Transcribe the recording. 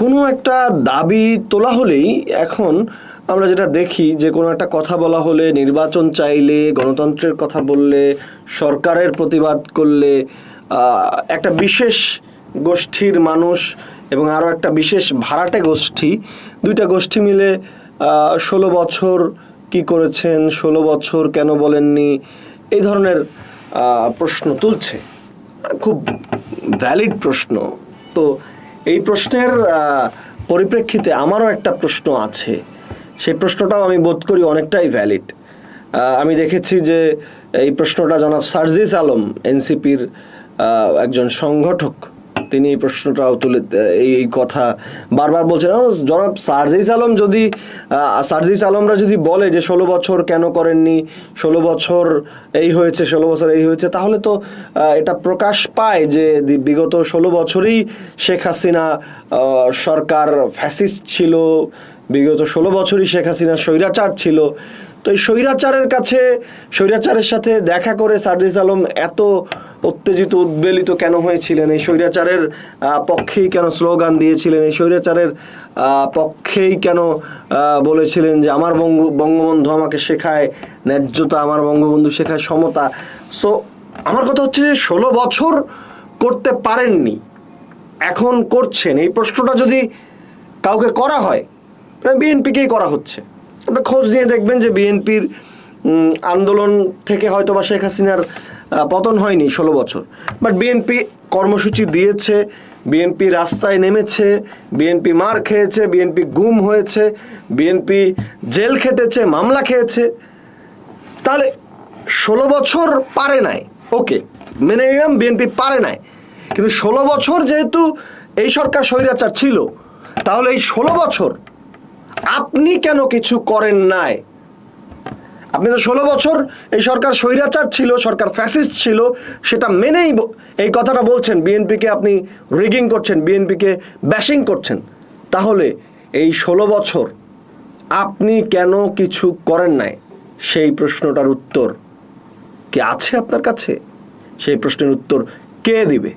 কোনো একটা দাবি তোলা হলেই এখন আমরা যেটা দেখি যে কোনো একটা কথা বলা হলে, নির্বাচন চাইলে, গণতন্ত্রের কথা বললে, সরকারের প্রতিবাদ করলে একটা বিশেষ গোষ্ঠীর মানুষ এবং আরও একটা বিশেষ ভাড়াটে গোষ্ঠী, দুইটা গোষ্ঠী মিলে ষোলো বছর কি করেছেন, ষোলো বছর কেন বলেননি, এই ধরনের প্রশ্ন তুলছে। খুব ভ্যালিড প্রশ্ন। তো এই প্রশ্নের পরিপ্রেক্ষিতে আমারও একটা প্রশ্ন আছে। সেই প্রশ্নটাও আমি বোধ করি অনেকটাই ভ্যালিড আমি দেখেছি যে এই প্রশ্নটা জনাব সার্জিস আলম, এনসিপির একজন সংগঠক তিনি এই প্রশ্নটাও তুলে এই কথা বারবার বলছেন। জনাব সার্জিস আলম যদি সার্জিস আলমরা যদি বলে যে ষোলো বছর কেন করেননি, ষোলো বছর এই হয়েছে, ষোলো বছর এই হয়েছে, তাহলে তো এটা প্রকাশ পায় যে বিগত ষোলো বছরেই শেখ হাসিনা সরকার ফ্যাসিস্ট ছিল, বিগত ষোলো বছরই শেখ হাসিনা স্বৈরাচার ছিল। তো এই স্বৈরাচারের কাছে, স্বৈরাচারের সাথে দেখা করে সার্জিস আলম এত উত্তেজিত, উদ্বেলিত কেন হয়েছিলেন? এই স্বৈরাচারের পক্ষেই কেন স্লোগান দিয়েছিলেন? এই স্বৈরাচারের পক্ষেই কেন বলেছিলেন যে আমার বঙ্গ, বঙ্গবন্ধু আমাকে শেখায়, ন্যায্যতা আমার বঙ্গবন্ধু শেখায় সমতা। সো আমার কথা হচ্ছে যে ষোলো বছর করতে পারেননি। এখন করছেন। এই প্রশ্নটা যদি কাউকে করা হয় বিএনপিকেই করা হচ্ছে। আপনি খোঁজ নিয়ে দেখবেন যে বিএনপির আন্দোলন থেকে হয়তো বা শেখ হাসিনার পতন হয়নি ষোলো বছর। বাট বিএনপি কর্মসূচি দিয়েছে বিএনপি রাস্তায় নেমেছে বিএনপি মার খেয়েছে বিএনপি গুম হয়েছে বিএনপি জেল খেটেছে, মামলা খেয়েছে। তাহলে ষোলো বছর পারে নাই, ওকে, মেনে নিলাম বিএনপি পারে নাই। কিন্তু ষোলো বছর যেহেতু এই সরকার স্বৈরাচার ছিল, তাহলে এই ষোলো বছর আপনি কেন কিছু করেন নাই? আপনি তো ষোলো বছর এই সরকার স্বৈরাচার ছিল, সরকার ফ্যাসিস্ট ছিল, সেটা মেনেই এই কথাটা বলছেন বিএনপিকে আপনি রিগিং করছেন বিএনপিকে ব্যাশিং করছেন। তাহলে এই ষোলো বছর আপনি কেন কিছু করেন নাই? সেই প্রশ্নটার উত্তর কি আছে আপনার কাছে? সেই প্রশ্নের উত্তর কে দিবে?